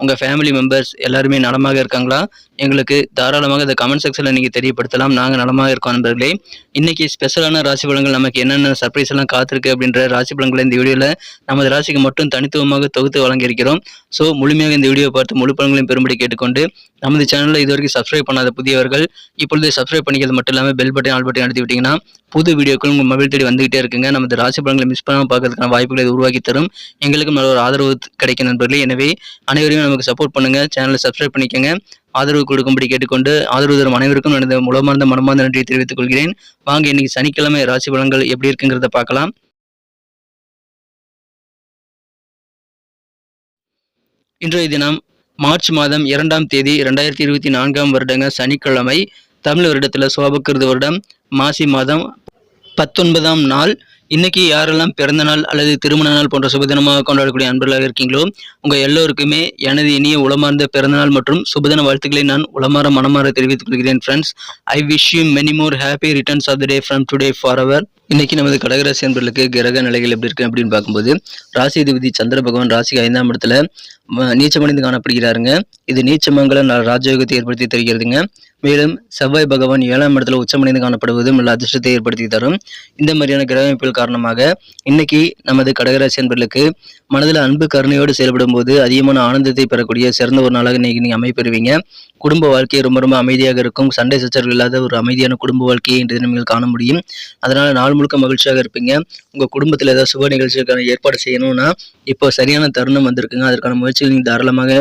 உங்கள் family members எல்லாருமே நலமாக இருக்காங்களா? எங்களுக்கு தாராளமாக இந்த கமெண்ட் செக்ஷனில் நீங்கள் தெரியப்படுத்தலாம். நாங்கள் நலமாக இருக்கோம் நண்பர்களே. இன்றைக்கி ஸ்பெஷலான ராசி பலன்கள் நமக்கு என்னென்ன சர்ப்ரைஸ் எல்லாம் காத்திருக்கு அப்படின்ற ராசி பலன்களை இந்த வீடியோவில் நமது ராசிக்கு மட்டும் தனித்துவமாக தொகுத்து வழங்கியிருக்கிறோம். ஸோ முழுமையாக இந்த வீடியோ பார்த்து முழு பலன்களையும் பெரும்படி கேட்டுக்கொண்டு நமது சேனலில் இதுவரைக்கும் சப்ஸ்கிரைப் பண்ணாத புதியவர்கள் இப்பொழுது சப்ஸ்கிரைப் பண்ணிக்கிறது மட்டும் இல்லாமல் பெல் பட்டன் ஆல் பட்டன் அழுத்தி விட்டிங்கன்னா புது வீடியோக்கள் உங்கள் மொபைல் தேடி வந்துகிட்டே இருக்குங்க. நமது ராசி பலன்களை மிஸ் பண்ணாமல் பார்க்கறதுக்கான வாய்ப்புகளை உருவாக்கி தரும். எங்களுக்கும் நல்ல ஒரு ஆதரவு கிடைக்கும் நண்பர்களே. எனவே அனைவரையும் நமக்கு சப்போர்ட் பண்ணுங்க. சேனலை சப்ஸ்கிரைப் பண்ணிக்கோங்க. ஆதரவு கொடுக்கும்படி கேட்டுக்கொண்டு ஆதரவு தரும் அனைவருக்கும் எனது முழமார்ந்த மனமார்ந்த நன்றியை தெரிவித்துக் கொள்கிறேன். வாங்க இன்னைக்கு சனிக்கிழமை ராசி பலன்கள் எப்படி இருக்குங்கிறத பார்க்கலாம். இன்றைய தினம் மார்ச் மாதம் இரண்டாம் தேதி ரெண்டாயிரத்தி இருபத்தி நான்காம் வருடங்க சனிக்கிழமை. தமிழ் வருடத்தில் சோபக்கிருது வருடம். மாசி மாதம் பத்தொன்பதாம் நாள். இன்னைக்கு யாரெல்லாம் பிறந்த நாள் அல்லது திருமண நாள் போன்ற சுபதினமாக கொண்டாடக்கூடிய அன்பர்களாக இருக்கீங்களோ உங்கள் எல்லோருக்குமே எனது இனிய உளமார்ந்த பிறந்த நாள் மற்றும் சுபதின வாழ்த்துக்களை நான் உளமாற மனமாற தெரிவித்துக் கொள்கிறேன் friends I wish you many more happy returns of the day from today for our இன்னைக்கு நமது கடகராசி அன்பர்களுக்கு கிரக நிலைகள் எப்படி இருக்கு அப்படின்னு பார்க்கும்போது ராசி அதிபதி சந்திர பகவான் ராசிக்கு ஐந்தாம் இடத்துல நீச்சமடைந்து காணப்படுகிறாருங்க. இது நீச்சமங்கல ராஜயோகத்தை ஏற்படுத்தி தருகிறதுங்க. மேலும் செவ்வாய் பகவான் ஏழாம் இடத்துல உச்சமடைந்து காணப்படுவதும் நல்ல அதிர்ஷ்டத்தை ஏற்படுத்தி தரும். இந்த மாதிரியான கிரக அமைப்புகள் காரணமாக இன்னைக்கு நமது கடகராசி அன்பர்களுக்கு மனதில் அன்பு கருணையோடு செயல்படும் போது அதிகமான ஆனந்தத்தை பெறக்கூடிய சிறந்த ஒரு நாளாக இன்னைக்கு நீங்க அமைப்பெறுவீங்க. குடும்ப வாழ்க்கை ரொம்ப ரொம்ப அமைதியாக இருக்கும். சண்டை சச்சரவு இல்லாத ஒரு அமைதியான குடும்ப வாழ்க்கையை இன்றைய நீங்கள் காண முடியும். அதனால நாள் முழுக்க மகிழ்ச்சியாக இருப்பீங்க. உங்க குடும்பத்தில் ஏதாவது சுப நிகழ்ச்சிக்கான ஏற்பாடு செய்யணும்னா இப்போ சரியான தருணம் வந்திருக்குங்க. அதற்கான முயற்சிகள் நீங்கள் தாராளமாக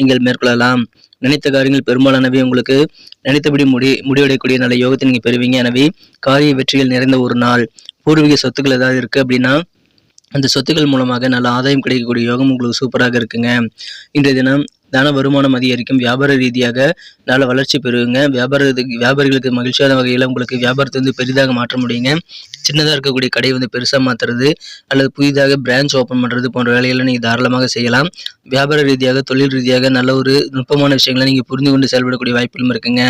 நீங்கள் மேற்கொள்ளலாம். நினைத்த காரியங்கள் பெரும்பாலானவை உங்களுக்கு நினைத்தபடி முடி முடிவடையக்கூடிய நல்ல யோகத்தை நீங்க பெறுவீங்க. எனவே காரிய வெற்றிகள் நிறைந்த ஒரு நாள். பூர்வீக சொத்துக்கள் ஏதாவது இருக்கு அப்படின்னா அந்த சொத்துக்கள் மூலமாக நல்ல ஆதாயம் கிடைக்கக்கூடிய யோகம் உங்களுக்கு சூப்பராக இருக்குங்க. இன்றைய தினம் தன வருமானம் அதிகரிக்கும். வியாபார ரீதியாக நல்ல வளர்ச்சி பெறுவீங்க வியாபார வியாபாரிகளுக்கு மகிழ்ச்சியான வகையில் உங்களுக்கு வியாபாரத்தை வந்து பெரிதாக மாற்ற முடியுங்க. சின்னதாக இருக்கக்கூடிய கடை வந்து பெருசாக மாற்றுறது அல்லது புதிதாக பிரான்ச் ஓப்பன் பண்ணுறது போன்ற வேலைகளை நீங்கள் தாராளமாக செய்யலாம். வியாபார ரீதியாக தொழில் ரீதியாக நல்ல ஒரு நுட்பமான விஷயங்களை நீங்கள் புரிந்து கொண்டு செயல்படக்கூடிய வாய்ப்புகளும் இருக்குங்க.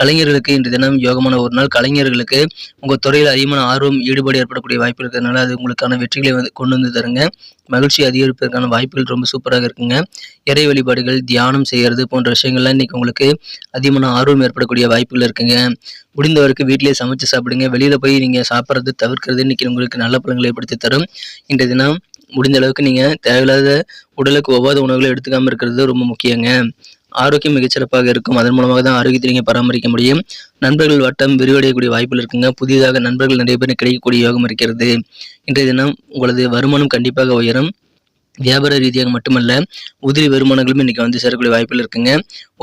கலைஞர்களுக்கு இன்று தினம் யோகமான ஒரு நாள். கலைஞர்களுக்கு உங்கள் துறையில் அதிகமான ஆர்வம் ஈடுபாடு ஏற்படக்கூடிய வாய்ப்பு இருக்கிறதுனால அது உங்களுக்கான வெற்றிகளை வந்து கொண்டு வந்து தருங்க. மகிழ்ச்சி அதிகரிப்பதற்கான வாய்ப்புகள் ரொம்ப சூப்பராக இருக்குங்க. இறை வழிபாடுகள் தியானம் செய்கிறது போன்ற விஷயங்கள்லாம் இன்னைக்கு உங்களுக்கு அதிகமான ஆர்வம் ஏற்படக்கூடிய வாய்ப்புகள் இருக்குங்க. முடிந்தவருக்கு வீட்டிலே சமைச்சு சாப்பிடுங்க. வெளியில போய் நீங்க சாப்பிட்றது தவிர்க்கிறது இன்னைக்கு உங்களுக்கு நல்ல பலன்களை ஏற்படுத்தி தரும். இன்றைய தினம் முடிந்த அளவுக்கு நீங்க தேவையில்லாத உடலுக்கு ஒவ்வாத உணவுகளை எடுத்துக்காம இருக்கிறது ரொம்ப முக்கியங்க. ஆரோக்கியம் மிகச்சிறப்பாக இருக்கும். அதன் மூலமாக தான் ஆரோக்கியத்தை நீங்கள் பராமரிக்க முடியும். நண்பர்கள் வட்டம் விரிவடையக்கூடிய வாய்ப்புகள் இருக்குங்க. புதிதாக நண்பர்கள் நிறைய பேர் கிடைக்கக்கூடிய யோகம் இருக்கிறது. இன்றைய தினம் உங்களது வருமானம் கண்டிப்பாக உயரும். வியாபார ரீதியாக மட்டுமல்ல உதிரி வருமானங்களும் இன்னைக்கு வந்து சேரக்கூடிய வாய்ப்புகள் இருக்குங்க.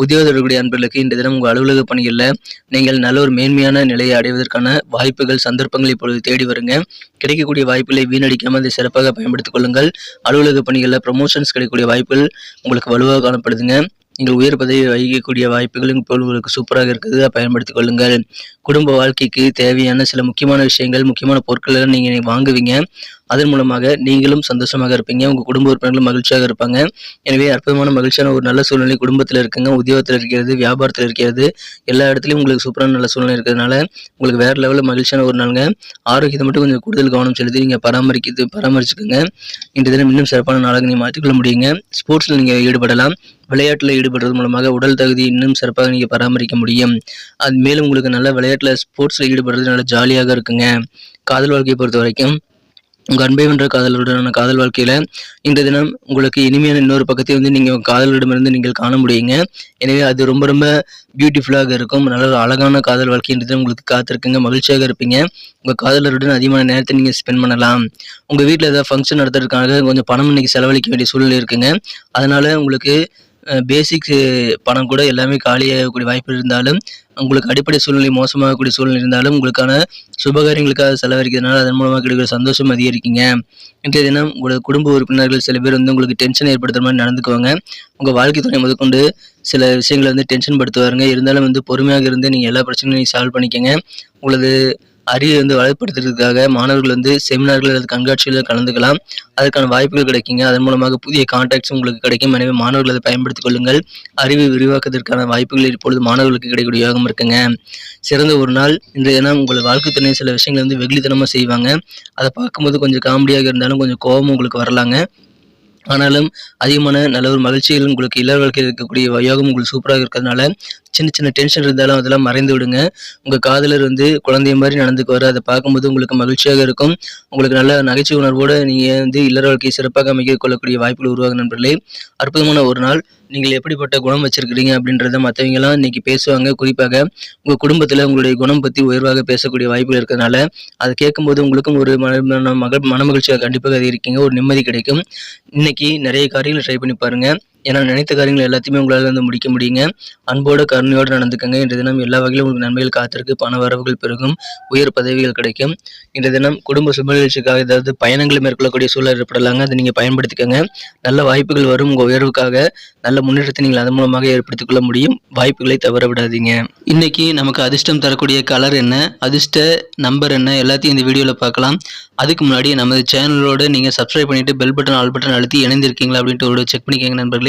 உத்தியோகத்தர்களுடைய அன்பர்களுக்கு இந்த தினம் உங்கள் அலுவலக பணிகளில் நீங்கள் நல்ல ஒரு மேன்மையான நிலையை அடைவதற்கான வாய்ப்புகள் சந்தர்ப்பங்கள் இப்பொழுது தேடி வருங்க. கிடைக்கக்கூடிய வாய்ப்புகளை வீணடிக்காமல் அதை சிறப்பாக பயன்படுத்திக் கொள்ளுங்கள். அலுவலக பணிகளில் ப்ரமோஷன்ஸ் கிடைக்கக்கூடிய வாய்ப்புகள் உங்களுக்கு வலுவாக காணப்படுதுங்க. நீங்கள் உயர் பதவி வகிக்கக்கூடிய வாய்ப்புகளும் இப்போ உங்களுக்கு சூப்பராக இருக்குது. பயன்படுத்திக் கொள்ளுங்கள். குடும்ப வாழ்க்கைக்கு தேவையான சில முக்கியமான விஷயங்கள் முக்கியமான பொருட்களை நீங்கள் வாங்குவீங்க. அதன் மூலமாக நீங்களும் சந்தோஷமாக இருப்பீங்க உங்கள் குடும்ப உறுப்பினர்களும் மகிழ்ச்சியாக இருப்பாங்க. எனவே அற்புதமான மகிழ்ச்சியான ஒரு நல்ல சூழ்நிலை குடும்பத்தில் இருக்குங்க. உத்தியோகத்தில் இருக்கிறது வியாபாரத்தில் இருக்கிறது எல்லா இடத்துலையும் உங்களுக்கு சூப்பரான நல்ல சூழ்நிலை இருக்கிறதுனால உங்களுக்கு வேறு லெவலில் மகிழ்ச்சியான ஒரு நாளுங்க. ஆரோக்கியத்தை மட்டும் கொஞ்சம் கூடுதல் கவனம் செலுத்தி நீங்கள் பராமரிக்கிறது பராமரிச்சுக்கோங்க. இன்றைய தினம் இன்னும் சிறப்பான நாளாக நீங்கள் மாற்றிக்கொள்ள முடியுங்க. ஸ்போர்ட்ஸில் நீங்கள் ஈடுபடலாம். விளையாட்டில் ஈடுபடுறது மூலமாக உடல் தகுதி இன்னும் சிறப்பாக நீங்கள் பராமரிக்க முடியும். அது மேலும் உங்களுக்கு நல்ல விளையாட்டில் ஸ்போர்ட்ஸில் ஈடுபடுறது நல்லா ஜாலியாக இருக்குங்க. காதல் வாழ்க்கையை பொறுத்த வரைக்கும் உங்கள் அன்பை வென்ற காதலருடனான காதல் வாழ்க்கையில் இன்றைய தினம் உங்களுக்கு இனிமையான இன்னொரு பக்கத்தை வந்து நீங்கள் உங்கள் காதலரிடமிருந்து நீங்கள் காண முடியுங்க. எனவே அது ரொம்ப ரொம்ப பியூட்டிஃபுல்லாக இருக்கும். நல்ல ஒரு அழகான காதல் வாழ்க்கை இன்றைய தினம் உங்களுக்கு காத்திருக்குங்க. மகிழ்ச்சியாக இருப்பீங்க. உங்கள் காதலருடன் அதிகமான நேரத்தை நீங்கள் ஸ்பெண்ட் பண்ணலாம். உங்கள் வீட்டில் ஏதாவது ஃபங்க்ஷன் நடத்துறதுக்காக கொஞ்சம் பணம் இன்னைக்கு செலவழிக்க வேண்டிய சூழ்நிலை இருக்குங்க. அதனால் உங்களுக்கு பேசிக் பணம் கூட எல்லாமே காலியாகக்கூடிய வாய்ப்பு இருந்தாலும் உங்களுக்கு அடிப்படை சூழ்நிலை மோசமாகக்கூடிய சூழ்நிலை இருந்தாலும் உங்களுக்கான சுபகாரியங்களுக்காக செலவழிக்கிறதுனால அதன் மூலமாக கிடைக்கிற சந்தோஷம் அதிகரிக்குங்க. இன்றைய தினம் உங்களோட குடும்ப உறுப்பினர்கள் சில பேர் வந்து உங்களுக்கு டென்ஷன் ஏற்படுத்துற மாதிரி நடந்துக்குவாங்க. உங்கள் வாழ்க்கை துணை முதற்கொண்டு சில விஷயங்களை வந்து டென்ஷன் படுத்துவாருங்க. இருந்தாலும் வந்து பொறுமையாக இருந்து நீங்கள் எல்லா பிரச்சனையும் சால்வ் பண்ணிக்கங்க. உங்களது அறிவை வந்து வளப்படுத்துறதுக்காக மாணவர்கள் வந்து செமினார்கள் அல்லது கண்காட்சிகளில் கலந்துக்கலாம். அதற்கான வாய்ப்புகள் கிடைக்குங்க. அதன் மூலமாக புதிய கான்டாக்ட்ஸ் உங்களுக்கு கிடைக்கும். எனவே மாணவர்கள் அதை பயன்படுத்திக் கொள்ளுங்கள். அறிவை விரிவாக்குவதற்கான வாய்ப்புகள் இப்பொழுது மாணவர்களுக்கு கிடைக்கக்கூடிய யோகம் இருக்குங்க. சிறந்த ஒரு நாள். இன்றைய தினம் உங்கள் வாழ்க்கை துணை சில விஷயங்களை வந்து வெகுளித்தனமாக செய்வாங்க. அதை பார்க்கும்போது கொஞ்சம் காமெடியாக இருந்தாலும் கொஞ்சம் கோபமும் உங்களுக்கு வரலாங்க. ஆனாலும் அதிகமான நல்ல ஒரு மகிழ்ச்சிகள் உங்களுக்கு இல்லற வாழ்க்கையில் இருக்கக்கூடிய யோகம் உங்களுக்கு சூப்பராக இருக்கிறதுனால சின்ன சின்ன டென்ஷன் இருந்தாலும் அதெல்லாம் மறைந்து விடுங்க. உங்கள் காதலர் வந்து குழந்தைய மாதிரி நடந்துக்குவார். அதை பார்க்கும்போது உங்களுக்கு மகிழ்ச்சியாக இருக்கும். உங்களுக்கு நல்ல நகைச்சுவை உணர்வோடு நீங்கள் வந்து இல்லற வாழ்க்கையை சிறப்பாக அமைக்க கொள்ளக்கூடிய வாய்ப்புகள் உருவாகும் நண்பர்களே. அற்புதமான ஒரு நாள். நீங்கள் எப்படிப்பட்ட குணம் வச்சிருக்கிறீங்க அப்படின்றத மற்றவங்கலாம் இன்னைக்கு பேசுவாங்க. குறிப்பாக உங்கள் குடும்பத்தில் உங்களுடைய குணம் பற்றி உயர்வாக பேசக்கூடிய வாய்ப்புகள் இருக்கிறதுனால அதை கேட்கும்போது உங்களுக்கும் ஒரு மன மன- மன மகிழ்ச்சியாக கண்டிப்பாக அது இருக்கீங்க ஒரு நிம்மதி கிடைக்கும். இன்னைக்கு நிறைய காரியங்கள் ட்ரை பண்ணி பாருங்கள் ஏன்னா நினைத்த காரியங்கள் எல்லாத்தையுமே உங்களால் வந்து முடிக்க முடியுங்க. அன்போட கருணையோடு நடந்துக்கங்க. இன்றைய தினம் எல்லா வகையிலும் உங்களுக்கு நன்மைகள் காத்திருக்கு. பண வரவுகள் பெருகும். உயர் பதவிகள் கிடைக்கும். இன்றைய தினம் குடும்ப சுப ஏதாவது பயணங்களை மேற்கொள்ளக்கூடிய சூழல் ஏற்படலாங்க. அதை நீங்கள் பயன்படுத்திக்கங்க. நல்ல வாய்ப்புகள் வரும். உங்கள் உயர்வுக்காக நல்ல முன்னேற்றத்தை நீங்கள் அதன் மூலமாக ஏற்படுத்திக் கொள்ள முடியும். வாய்ப்புகளை தவற விடாதீங்க. இன்னைக்கு நமக்கு அதிர்ஷ்டம் தரக்கூடிய கலர் என்ன? அதிர்ஷ்ட நம்பர் என்ன? எல்லாத்தையும் இந்த வீடியோவில் பார்க்கலாம். அதுக்கு முன்னாடி நமது சேனலோட நீங்கள் சப்ஸ்கிரைப் பண்ணிட்டு பெல் பட்டன் ஆல் பட்டன் அழுத்தி இணைந்திருக்கீங்களா அப்படின்ட்டு ஒரு செக் பண்ணிக்கோங்க நண்பர்களே.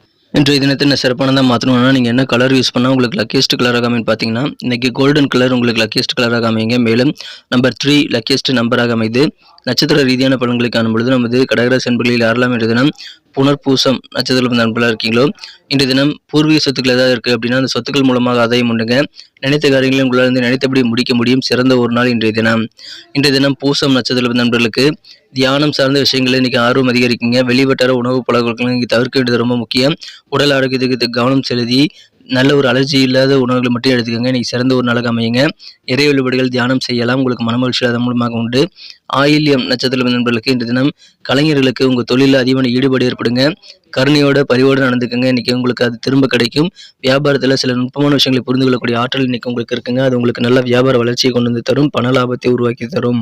இன்றைய தினத்தை என்ன சிறப்பானதாக மாற்றணும்னா நீங்கள் என்ன கலர் யூஸ் பண்ணால் உங்களுக்கு லக்கியஸ்ட் கலராக அமைன்னு பார்த்தீங்கன்னா இன்றைக்கி கோல்டன் கலர் உங்களுக்கு லக்கியஸ்ட் கலராக அமைங்க மேலும் நம்பர் த்ரீ லக்கியஸ்ட் நம்பராக அமைது நட்சத்திர ரீதியான பலன்களை காணும் பொழுது நமது கடகராசி என்பர்களில் யாரெல்லாம் இன்றைய தினம் புனர்பூசம் நட்சத்திர நண்பர்களாக இருக்கீங்களோ இன்றைய தினம் பூர்வீக சொத்துக்கள் ஏதாவது இருக்குது அப்படின்னா அந்த சொத்துக்கள் மூலமாக அதையும் உண்டுங்க. நினைத்த காரியங்களை உங்களால் வந்து நினைத்தபடி முடிக்க முடியும். சிறந்த ஒரு நாள் இன்றைய தினம். இன்றைய தினம் பூசம் நட்சத்திர நண்பர்களுக்கு தியானம் சார்ந்த விஷயங்களை இன்னைக்கு ஆர்வம் அதிகரிக்குங்க. வெளிவட்டார உணவு பழக்கங்களை இங்கே தவிர்க்க வேண்டியது ரொம்ப முக்கியம். உடல் ஆரோக்கியத்துக்கு கவனம் செலுத்தி நல்ல ஒரு அலர்ஜி இல்லாத உணவுகளை மட்டும் எடுத்துக்கோங்க. இன்னைக்கு சிறந்த ஒரு நாளாக அமையுங்க. இறை வழிபாடுகள் தியானம் செய்யலாம். உங்களுக்கு மனமகிழ்ச்சி அதன் மூலமாக உண்டு. ஆயில்யம் நட்சத்திரம் நண்பர்களுக்கு இன்று தினம் கலைஞர்களுக்கு உங்கள் தொழிலில் அதிகமான ஈடுபாடு ஏற்படுங்க. கருணையோட பரிவோடு நடந்துக்கோங்க. இன்றைக்கி உங்களுக்கு அது திரும்ப கிடைக்கும். வியாபாரத்தில் சில நுட்பமான விஷயங்களை புரிந்து கொள்ளக்கூடிய ஆற்றல் இன்றைக்கி உங்களுக்கு இருக்குங்க. அது உங்களுக்கு நல்ல வியாபார வளர்ச்சியை கொண்டு வந்து தரும் பண லாபத்தை உருவாக்கி தரும்.